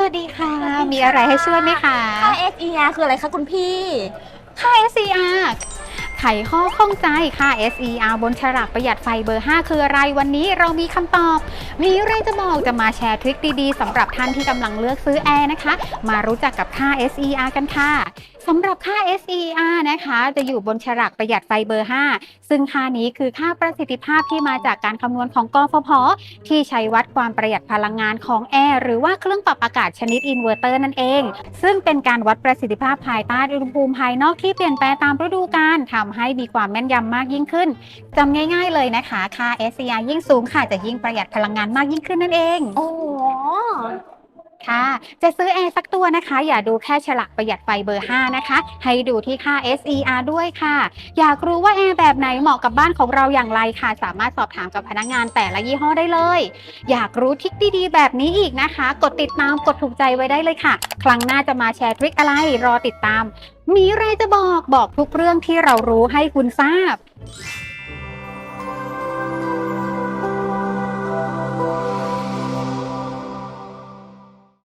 สวัสดีค่ะ มีอะไรให้ช่วยไหมคะ ค่า SER คืออะไรคะคุณพี่ ค่า SCR ไขข้อข้องใจค่า SER บนฉลากประหยัดไฟเบอร์ 5 คืออะไรวันนี้เรามีคำตอบ มีเรื่องจะบอกจะมาแชร์ทริคดีๆสำหรับท่านที่กำลังเลือกซื้อแอร์นะคะ มารู้จักกับค่า SER กันค่ะ สำหรับค่า SER นะคะ จะอยู่บนฉลากประหยัดไฟเบอร์ 5 ซึ่งค่านี้คือค่าประสิทธิภาพที่มาจากการคำนวณของกฟผ ที่ใช้วัดความประหยัดพลังงานของแอร์หรือว่าเครื่องปรับอากาศชนิดอินเวอร์เตอร์นั่นเอง ซึ่งเป็นการวัดประสิทธิภาพภายใต้อุณหภูมิภายนอกที่เปลี่ยนแปลงตามฤดูกาลทำให้มีความแม่นยำมากยิ่งขึ้นจำง่าย ๆ เลยนะคะ ค่า SCR ยิ่งสูงค่ะจะยิ่งประหยัดพลังงานมากยิ่งขึ้นนั่นเอง โอ้ ค่ะ จะซื้อแอร์สักตัวนะคะ อย่าดูแค่ฉลากประหยัดไฟเบอร์ 5 นะคะ ให้ดูที่ค่า SER ด้วยค่ะ อยากรู้ว่าแอร์แบบไหนเหมาะกับบ้านของเราอย่างไรค่ะ สามารถสอบถามกับพนักงานแต่ละยี่ห้อได้เลย อยากรู้ทริคดีๆ แบบนี้อีกนะคะ กดติดตามกดถูกใจไว้ได้เลยค่ะ ครั้งหน้าจะมาแชร์ทริคอะไรรอติดตาม มีอะไรจะบอกบอกทุกเรื่องที่เรารู้ให้คุณทราบ